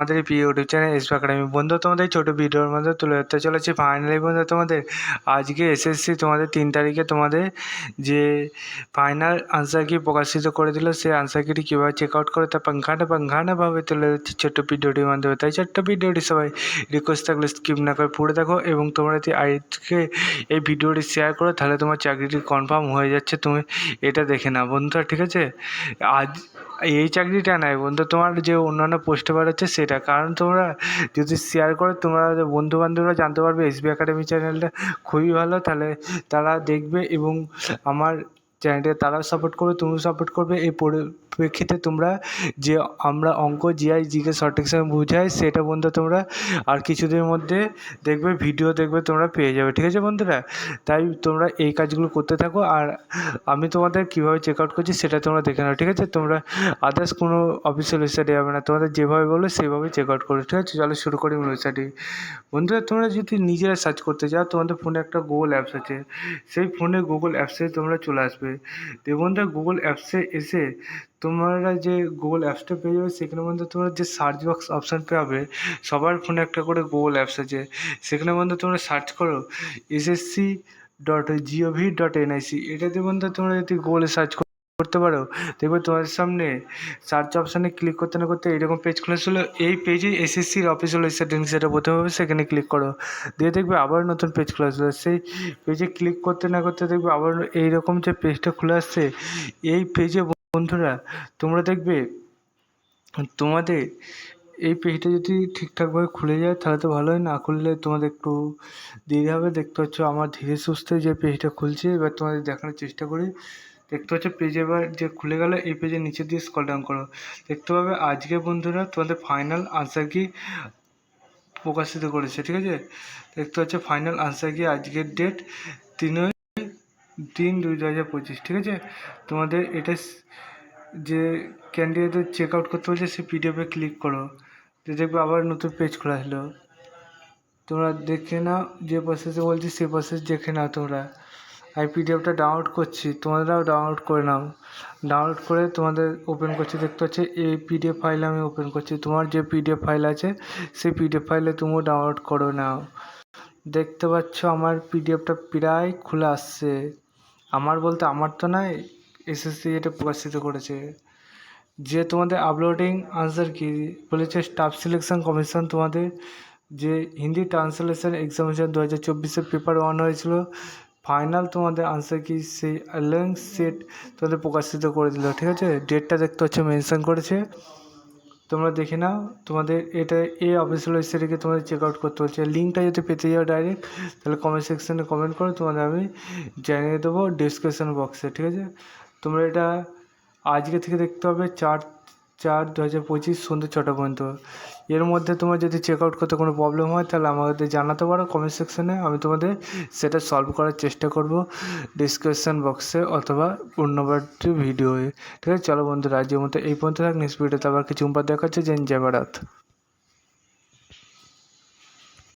আমাদের প্রিয় YouTube channel SP academy বন্ধু, তোমাদের ছোটো ভিডিওর মধ্যে তুলে ধরতে চলেছি ফাইনালি বন্ধু তোমাদের। আজকে এসএসসি তোমাদের তিন তারিখে তোমাদের যে ফাইনাল আনসার কি প্রকাশিত করে দিল, সেই আনসার কিটি কীভাবে চেক আউট করে তা পাঙ্খানে পাঙ্খানেভাবে তুলে ধরছি ছোট্ট ভিডিওটির মাধ্যমে। তাই ছোট্ট ভিডিওটি সবাই রিকোয়েস্ট থাকলে স্কিপ না করে পড়ে দেখো এবং তোমরা যদি আজকে এই ভিডিওটি শেয়ার করো, তাহলে তোমার চাকরিটি কনফার্ম হয়ে যাচ্ছে, তুমি এটা দেখে নাও। বন্ধুরা, ঠিক আছে? আজ এই চাকরিটা নয় বন্ধু। তোমার যে অন্যান্য পোস্টে বেরোচ্ছে সেটা। কারণ তোমরা যদি শেয়ার করো, তোমরা বন্ধু বান্ধবরা জানতে পারবে এসবি একাডেমি চ্যানেলটা খুবই ভালো। তাহলে তারা দেখবে এবং আমার চ্যানেলটাকে তারাও সাপোর্ট করবে, তুমিও সাপোর্ট করবে। এই পরিপ্রেক্ষিতে তোমরা যে আমরা অঙ্ক জিআই জিকে সঠিক সময় বুঝাই, সেটা বন্ধু তোমরা আর কিছুদিনের মধ্যে দেখবে ভিডিও দেখবে, তোমরা পেয়ে যাবে। ঠিক আছে বন্ধুরা? তাই তোমরা এই কাজগুলো করতে থাকো আর আমি তোমাদের কীভাবে চেক আউট করছি সেটা তোমরা দেখে নাও। ঠিক আছে? তোমরা আদার্স কোনো অফিসিয়াল ওয়েবসাইটে যাবে না। তোমাদের যেভাবে বলবে সেইভাবে চেক আউট করো ঠিক আছে? চলো শুরু করি ওয়েবসাইটে বন্ধুরা, তোমরা যদি নিজেরা সার্চ করতে চাও, তোমাদের ফোনে একটা গুগল অ্যাপস আছে। সেই ফোনে গুগল অ্যাপসে তোমরা চলে আসবে। বন্ধুরা গুগল অ্যাপসে এসে তোমরা যে গুগল অ্যাপসটা পেয়ে যাবে সেখানে মধ্যে তোমরা যে সার্চ বক্স অপশান পাবে, সবার ফোনে একটা করে গুগল অ্যাপস আছে। সেখানে মধ্যে তোমরা সার্চ করো SSC dot GOV dot NIC এটাতে বন্ধু তোমরা যদি গুগলে সার্চ করতে পারো? দেখবে তোমাদের সামনে সার্চ অপশানে ক্লিক করতে না করতে এইরকম পেজ খুলেছিল এই পেজে এসএসসির অফিসিয়াল সেটিংস যেটা প্রথমে হবে, সেখানে ক্লিক করো। দিয়ে দেখবে আবার নতুন পেজ খুলে আসবে সেই পেজে ক্লিক করতে না করতে দেখবে আবার এইরকম যে পেজটা খুলে আসছে, এই পেজে বন্ধুরা, তোমরা দেখবে তোমাদের এই পেজটা যদি ঠিকঠাকভাবে খুলে যায়, তাহলে তো ভালোই না খুললে তোমাদের একটু দেরি হবে। দেখতে পাচ্ছ আমার ধীরে সুস্থে যে পেজটা খুলছে, এবার তোমাদের দেখানোর চেষ্টা করি। দেখতে পাচ্ছ পেজ এবার যে খুলে গেল, এই পেজের নিচে দিয়ে স্কল ডাউন করো। দেখতে পাবে আজকে বন্ধুরা তোমাদের ফাইনাল আনসার কি প্রকাশিত করেছে, ঠিক আছে? দেখতে পাচ্ছ ফাইনাল আনসার কি আজকের ডেট তিনই তিন দুই দু হাজার পঁচিশ, ঠিক আছে? তোমাদের এটা যে ক্যান্ডিডেটদের চেক আউট করতে বলছে, সেই পিডিএফে ক্লিক করো। তো দেখবে আবার নতুন পেজ খোলা হলো। তোমরা দেখে নাও যে প্রসেসে বলছি, সেই প্রসেস দেখে নাও তোমরা। আমি পিডিএফটা ডাউনলোড করছি, তোমাদেরও ডাউনলোড করে নাও। ডাউনলোড করে তোমাদের ওপেন করছি, দেখতে পাচ্ছি এই পিডিএফ ফাইল আমি ওপেন করছি। তোমার যে পিডিএফ ফাইল আছে, সেই পিডিএফ ফাইলে তুমিও ডাউনলোড করে নাও। দেখতে পাচ্ছ আমার পিডিএফটা প্রায় খুলে আসছে। আমার বলতে আমার তো নয় এসএসসি এটা প্রকাশিত করেছে। যে তোমাদের আপলোডিং আনসার কি বলেছে স্টাফ সিলেকশন কমিশন তোমাদের যে হিন্দি ট্রান্সলেশন এক্সামিনেশন দু হাজার চব্বিশে পেপার ওয়ান হয়েছিল ফাইনাল তোমাদের আনসার কি? সেই অ্যালেন্স সেট তোমাদের প্রকাশিত করে দিল, ঠিক আছে? ডেটটা দেখতে হচ্ছে মেনশন করেছে। তোমরা দেখে নাও, তোমাদের এটা এই অফিসিয়াল ওয়েবসাইটে তোমাদের চেক আউট করতে হচ্ছে। লিঙ্কটা যদি পেতে যাও ডাইরেক্ট তাহলে কমেন্ট সেকশানে কমেন্ট করো, তোমাদের আমি জানিয়ে দেবো ডিসক্রিপশন বক্সে ঠিক আছে? তোমরা এটা আজকে থেকে দেখতে হবে চার চার দু হাজার পঁচিশ সন্ধ্যে ছটা পর্যন্ত। এর মধ্যে তোমার যদি চেক আউট করতে কোনো প্রবলেম হয়, তাহলে আমাদের জানাতে পারো কমেন্ট সেকশানে আমি তোমাদের সেটা সলভ করার চেষ্টা করব ডিসক্রিপশান বক্সে অথবা অন্যবারটি ভিডিওয়ে ঠিক আছে? চলো বন্ধুরা, আজকের মতো এই পর্যন্ত থাক নেক্সট ভিডিওতে আবার কিছু উপার দেখাচ্ছে জেন জয় ভারত।